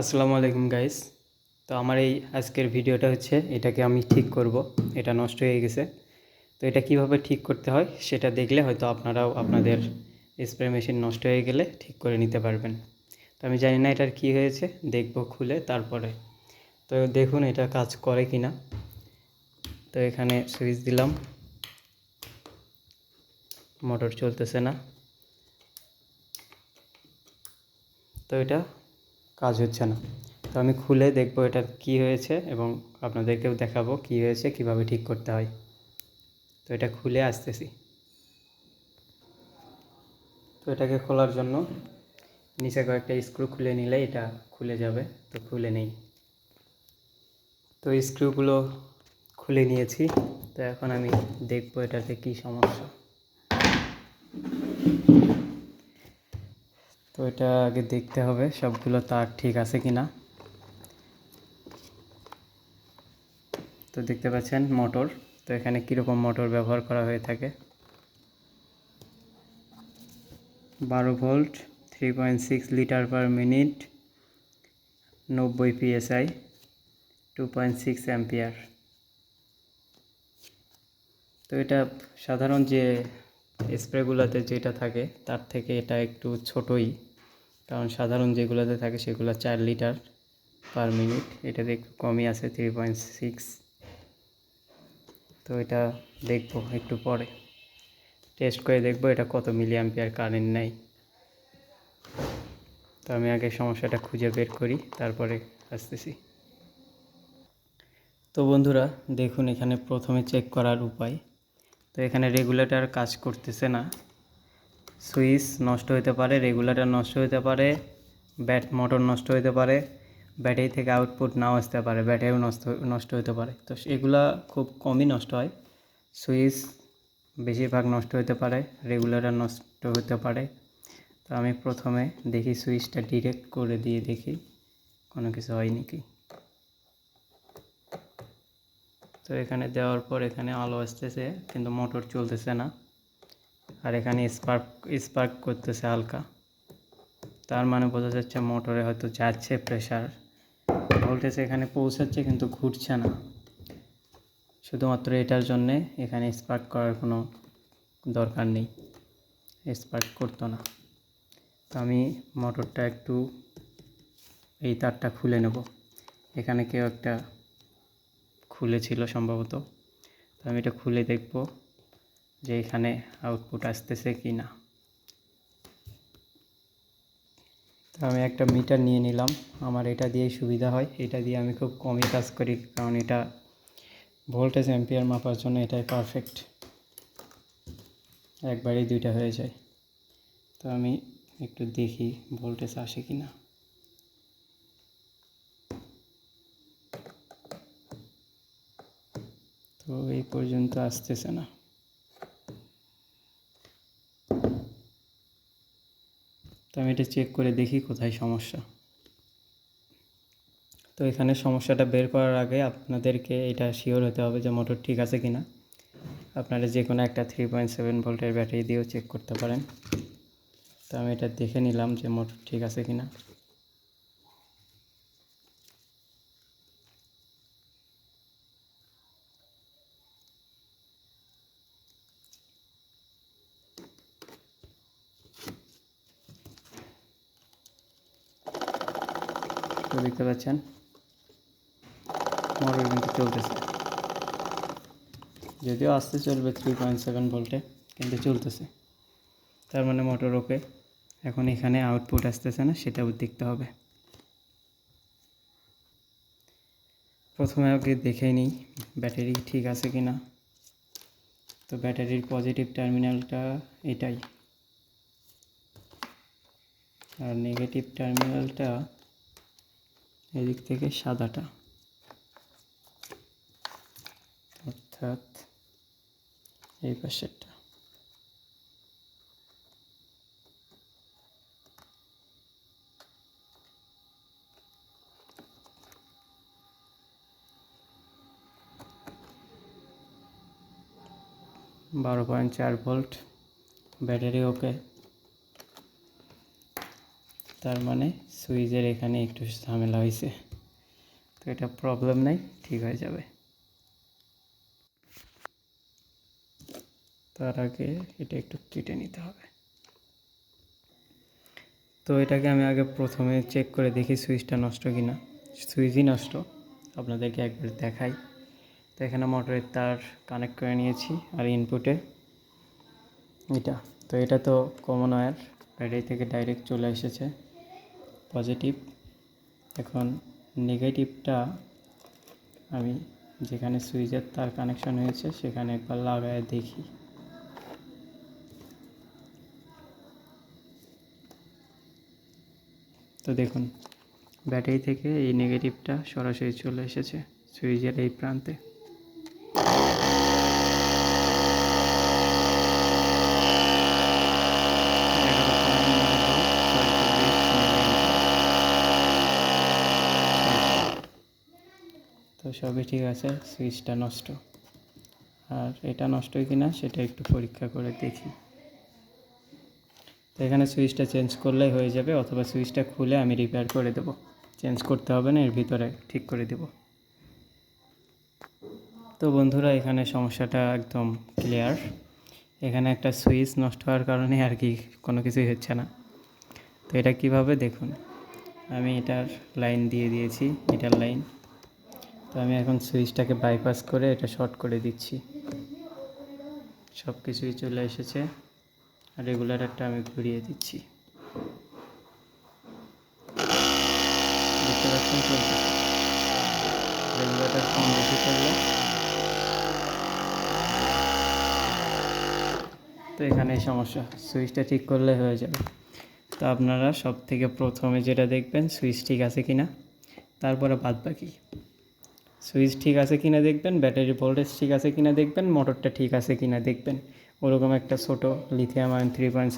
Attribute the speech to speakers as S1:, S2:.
S1: আসসালামু আলাইকুম গাইস। তো আমার এই আজকের ভিডিওটা হচ্ছে এটাকে আমি ঠিক করব। এটা নষ্ট হয়ে গেছে। তো এটা কীভাবে ঠিক করতে হয় সেটা দেখলে হয়তো আপনারাও আপনাদের স্প্রে মেশিন নষ্ট হয়ে গেলে ঠিক করে নিতে পারবেন। তো আমি জানি না এটার কি হয়েছে, দেখব খুলে তারপরে। তো দেখুন এটা কাজ করে কি না তো এখানে সুইচ দিলাম। মোটর চলতেছে না। তো এটা কাজ হচ্ছে না। তো আমি খুলে দেখব এটার কি হয়েছে এবং আপনাদেরকেও দেখাবো কি হয়েছে, কীভাবে ঠিক করতে হয়। তো এটা খুলে আসতেছি। তো এটাকে খোলার জন্য নিচে কয়েকটা স্ক্রু খুলে নিলে এটা খুলে যাবে। তো খুলে নেই। তো স্ক্রুগুলো খুলে নিয়েছি। তো এখন আমি দেখব এটাতে কি সমস্যা। তো এটা আগে দেখতে হবে সবগুলো তার ঠিক আছে কি না তো দেখতে পাচ্ছেন মোটর, তো এখানে কীরকম মোটর ব্যবহার করা হয়ে থাকে। বারো volt, three point six litre per minute, নব্বই PSI, two point six ampere. তো এটা সাধারণ যে স্প্রেগুলোতে যেটা থাকে, তার থেকে এটা একটু ছোটই। কারণ সাধারণ যেগুলোতে থাকে সেগুলো চার লিটার পার মিনিট। এটাতে একটু কমই আছে থ্রি পয়েন্ট সিক্স তো এটা দেখব একটু পরে। টেস্ট করে দেখব এটা কত মিলি অ্যাম্পিয়ার কারেন্ট নেয়। তো আমি আগে সমস্যাটা খুঁজে বের করি, তারপরে আসতেছি। তো বন্ধুরা, দেখুন এখানে প্রথমে চেক করার উপায়। তো এখানে রেগুলেটর কাজ করতেছে না। সুইচ নষ্ট হতে পারে, রেগুলেটর নষ্ট হতে পারে, ব্যাট, মোটর নষ্ট হতে পারে, ব্যাটারি থেকে আউটপুট নাও আসতে পারে, ব্যাটারিও নষ্ট নষ্ট হতে পারে। তো এগুলা খুব কমই নষ্ট হয়। সুইচ বেশিরভাগ নষ্ট হতে পারে, রেগুলেটর নষ্ট হতে পারে। তো আমি প্রথমে দেখি সুইচটা ডিরেক্ট করে দিয়ে দেখি, কোনো কিছু হয় নাকি। তো এখানে দেওয়ার পর এখানে আলো আসতেছে, কিন্তু মোটর চলতেছে না। আর এখানে স্পার্ক স্পার্ক করতেছে হালকা। তার মানে বোঝা যাচ্ছে মোটরে হয়তো যাচ্ছে প্রেশার ভোল্টেজ এখানে পৌঁছাচ্ছে কিন্তু ঘুরছে না। শুধুমাত্র এটার জন্যে এখানে স্পার্ক করার কোনো দরকার নেই। স্পার্ক করতো না। তো আমি মোটরটা একটু এই তারটা খুলে নেব। এখানে কেউ একটা খুলেছিল সম্ভবত। তো আমি এটা খুলে দেখব। যে এখানে আউটপুট আসতেছে কি না। তো আমি একটা মিটার নিয়ে নিলাম, আমার এটা দিয়েই সুবিধা হয়। এটা দিয়ে আমি খুব কমই কাজ করি, কারণ এটা ভোল্টেজ অ্যাম্পিয়ার মাপার জন্য এটাই পারফেক্ট একবারেই দুইটা হয়ে যায়। তো আমি একটু দেখি ভোল্টেজ আসে কি না। তো এই পর্যন্ত আসতেছে না। তো আমি এটা চেক করে দেখি কোথায় সমস্যা। তো এখানে সমস্যাটা বের করার আগে আপনাদেরকে এটা শিওর হতে হবে যে মোটর ঠিক আছে কি না আপনারা যে কোনো একটা থ্রি পয়েন্ট সেভেন ভোল্টের ব্যাটারি দিয়েও চেক করতে পারেন। তো আমি এটা দেখে নিলাম যে মোটর ঠিক আছে কি না তো দেখতে পাচ্ছেন। মোটর কিন্তু চলতেছে। যদিও আসতে চলবে থ্রি পয়েন্ট সেভেন ভোল্টে কিন্তু চলতেছে। তার মানে মোটর ওকে এখন এখানে আউটপুট আসতেছে না, সেটাও দেখতে হবে। প্রথমে আগে দেখে নিই, ব্যাটারি ঠিক আছে কি না তো ব্যাটারির পজিটিভ টার্মিনালটা এটাই। আর নেগেটিভ টার্মিনালটা এদিক থেকে সাদাটা। অর্থাৎ এই পাশেরটা। বারো পয়েন্ট চার ভোল্ট ব্যাটারি ওকে তার মানে সুইচের এখানে একটু ঝামেলা হয়েছে। তো এটা প্রবলেম নাই, ঠিক হয়ে যাবে। তার আগে এটা একটু কেটে নিতে হবে। তো এটাকে আমি আগে প্রথমে চেক করে দেখি সুইচটা নষ্ট কি না সুইচই নষ্ট, আপনাদেরকে একবার দেখাই। তো এখানে মোটরের তার কানেক্ট করে নিয়েছি আর ইনপুটে এটা। তো এটা তো কমন ওয়্যার ব্যাটারি থেকে ডাইরেক্ট চলে এসেছে। পজিটিভ এখন নেগেটিভটা আমি যেখানে সুইচের তার কানেকশন হয়েছে, সেখানে একবার লাগায় দেখি। তো দেখুন ব্যাটারি থেকে এই নেগেটিভটা সরাসরি চলে এসেছে সুইচের এই প্রান্তে। তো সবই ঠিক আছে সুইচটা নষ্ট। আর এটা নষ্ট কিনা সেটা একটু পরীক্ষা করে দেখি। তো এখানে সুইচটা চেঞ্জ করলেই হয়ে যাবে, অথবা সুইচটা খুলে আমি রিপেয়ার করে দেবো। চেঞ্জ করতে হবে না, এর ভিতরে ঠিক করে দেব। তো বন্ধুরা, এখানে সমস্যাটা একদম ক্লিয়ার এখানে একটা সুইচ নষ্ট হওয়ার কারণে আর কি কোনো কিছুই হচ্ছে না। তো এটা কীভাবে দেখুন? আমি এটার লাইন দিয়ে দিয়েছি এটার লাইন তো আমি এখন সুইচটাকে বাইপাস করে এটা শর্ট করে দিচ্ছি। সব কিছুই চলে এসেছে। রেগুলেটরটা আমি ঘুরিয়ে দিচ্ছি। রেগুলেটর কম বেশি করলে। তো এখানেই সমস্যা। সুইচটা ঠিক করলে হয়ে যাবে। তো আপনারা সব থেকে প্রথমে যেটা দেখবেন সুইচ ঠিক আছে কি না তারপরে বাদ বাকি। সুইচ ঠিক আছে কিনা দেখবেন, ব্যাটারি ভোল্টেজ ঠিক আছে কিনা দেখবেন, মোটরটা ঠিক আছে কিনা দেখবেন। ওরকম একটা ছোটো লিথিয়াম আয়ন থ্রি পয়েন্ট